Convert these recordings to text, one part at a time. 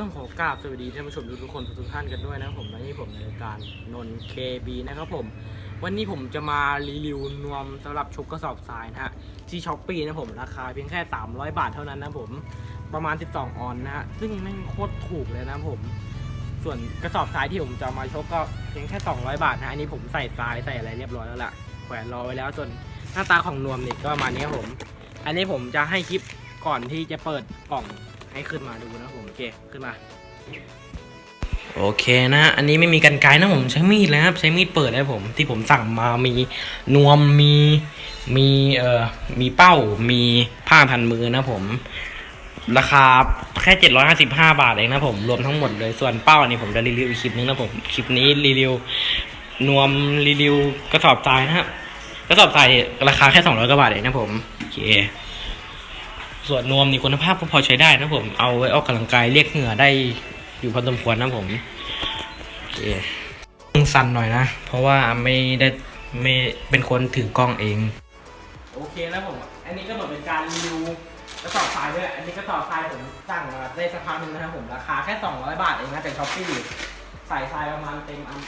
ต้องขอกราบสวัสดีท่านผู้ชมทุกๆคนทุกๆท่านกันด้วยนะครับผมและนี่ผมในรายการนนเคบีนะครับผม วันนี้ผมจะมารีวิวนวมสำหรับชุบกระสอบทรายนะฮะที่ช้อปปี้นะผมราคาเพียงแค่ 300 บาทเท่านั้นนะผมประมาณ 12 ออนนะฮะซึ่งแม่งโคตรถูกเลยนะผม ส่วนกระสอบทรายที่ผมจะมาชกก็เพียงแค่ 200 บาทนะอันนี้ผมใส่ทรายใส่อะไรเรียบร้อยแล้วล่ะแขวนรอไว้แล้วส่วนหน้าตาของนวมเนี่ยก็ประมาณนี้ครับผม อันนี้ผมจะให้คลิปก่อนที่จะเปิดกล่อง ให้ขึ้นมาดูนะผมโอเคขึ้นมา โอเคนะอันนี้ไม่มีกันไกรนะผมใช้มีดเลยครับ ใช้มีดเปิดนะผม ที่ผมสั่งมามีนวมมีมีเอ่อมีเป้ามีผ้าพันมือนะผม ราคาแค่755บาทเองนะผม รวมทั้งหมดเลยส่วนเป้าอันนี้ผมจะรีวิวอีกคลิปนึงนะผมคลิปนี้รีวิวนวมรีวิวกระสอบทรายนะครับกระสอบทรายราคาแค่200กว่าบาทเองนะผมโอเค ส่วนนวมนี่คุณภาพก็พอใช้ได้นะผม เอาไว้ออกกำลังกายเรียกเหงื่อได้อยู่พอสมควรนะผมโอเคต้องสั่นหน่อยนะ เพราะว่าไม่ได้ไม่เป็นคนถือกล้องเอง โอเคนะผม อันนี้ก็เหมือนเป็นการรีวิวกระสอบทรายด้วย อันนี้กระสอบทรายผมสั่งมาได้สักพักหนึ่งนะครับผม ราคาแค่ 200 บาทเองนะจากช้อปปี้ใส่ทรายประมาณเต็มอัน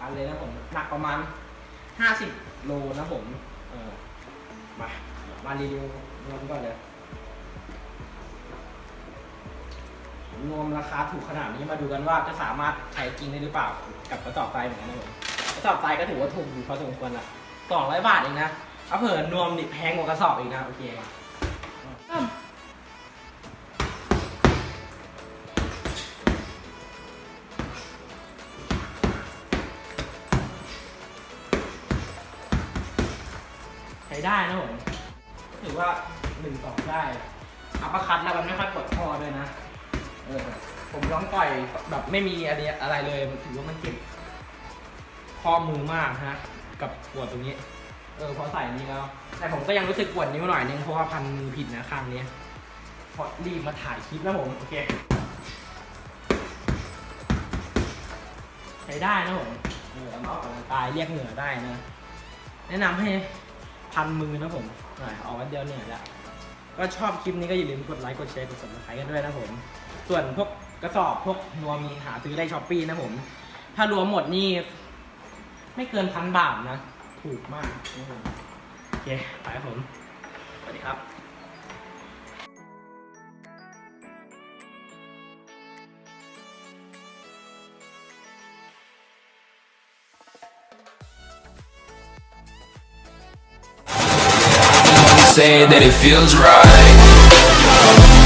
อันเลยนะผม หนักประมาณ 50 โลนะผม เออ มา มารีวิวนวมก่อนเลย รวมราคาถูกขนาดนี้มาดูกันว่าจะสามารถใช้จริงได้หรือเปล่ากับกระสอบทรายเหมือนกันนะผมกระสอบทรายก็ถือว่าถูกอยู่พอสมควรละสองร้อยบาทเองนะเอาเผื่อนวมนี่แพงกว่ากระสอบอีกนะโอเคใช้ได้นะผมถือว่าหนึ่งสองได้อัปเปอร์คัตแล้วมันไม่ค่อยปวดคอด้วยนะ ผมร้องต่อยแบบไม่มีอะไรอะไรเลยถือว่ามันเจ็บข้อมือมากฮะ กับปวดตรงนี้ เออพอใส่นี้แล้ว แต่ผมก็ยังรู้สึกปวดนิ้วหน่อยนึงเพราะว่าพันมือผิดนะข้างนี้พราะรีบมาถ่ายคลิปนะผมโอเคใช้ได้นะผมเออเอามาออกกำลังกายเรียกเหงื่อได้นะ แนะนำให้พันมือนะผมหน่อยออกวันเดียวเหนื่อยแล้วก็ชอบคลิปนี้ก็อย่าลืมกดไลค์กดแชร์กด subscribe กันด้วยนะผม ส่วนพวก กระสอบพวกนวมมีหาซื้อได้ช้อปปี้นะผม ถ้ารวมหมดนี่ ไม่เกินพันบาทนะ ถูกมากโอเค ไปครับผม สวัสดีครับ say that it feels right